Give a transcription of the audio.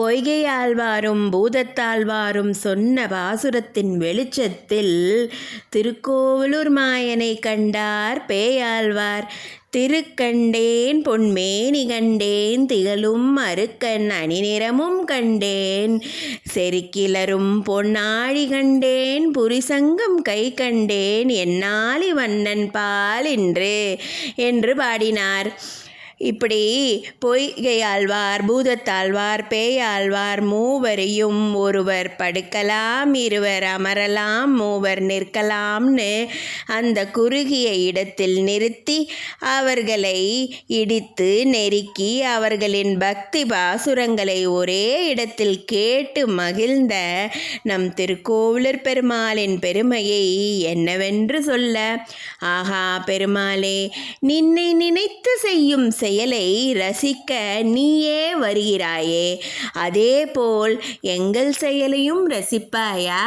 பொய்கையாழ்வாரும் பூதத்தாழ்வாரும் சொன்ன பாசுரத்தின் வெளிச்சத்தில் திருக்கோவலூர் மாயனை கண்டார் பேயாழ்வார். திருக்கண்டேன் பொன்மேனி கண்டேன் திகழும் அருக்கன் அணிநிறமும் கண்டேன். செருக்கிலரும் பொன்னாழி கண்டேன் புரிசங்கம் கை கண்டேன். என்னாலி வண்ணன் பால் என்று என்று பாடினார். இப்படி பொய்கையாழ்வார் பூதத்தாழ்வார் பேயாழ்வார் மூவரையும் ஒருவர் படுக்கலாம் இருவர் அமரலாம் மூவர் நிற்கலாம்னு அந்த குறுகிய இடத்தில் நிறுத்தி அவர்களை இடித்து நெருக்கி அவர்களின் பக்தி பாசுரங்களை ஒரே இடத்தில் கேட்டு மகிழ்ந்த நம் திருக்கோவிலர் பெருமாளின் பெருமையை என்னவென்று சொல்ல ஆஹா பெருமாளே நின்னை நினைத்து செய்யும் செயலை ரசிக்க நீயே வருகிறாயே. அதேபோல் எங்கள் செயலையும் ரசிப்பாயா?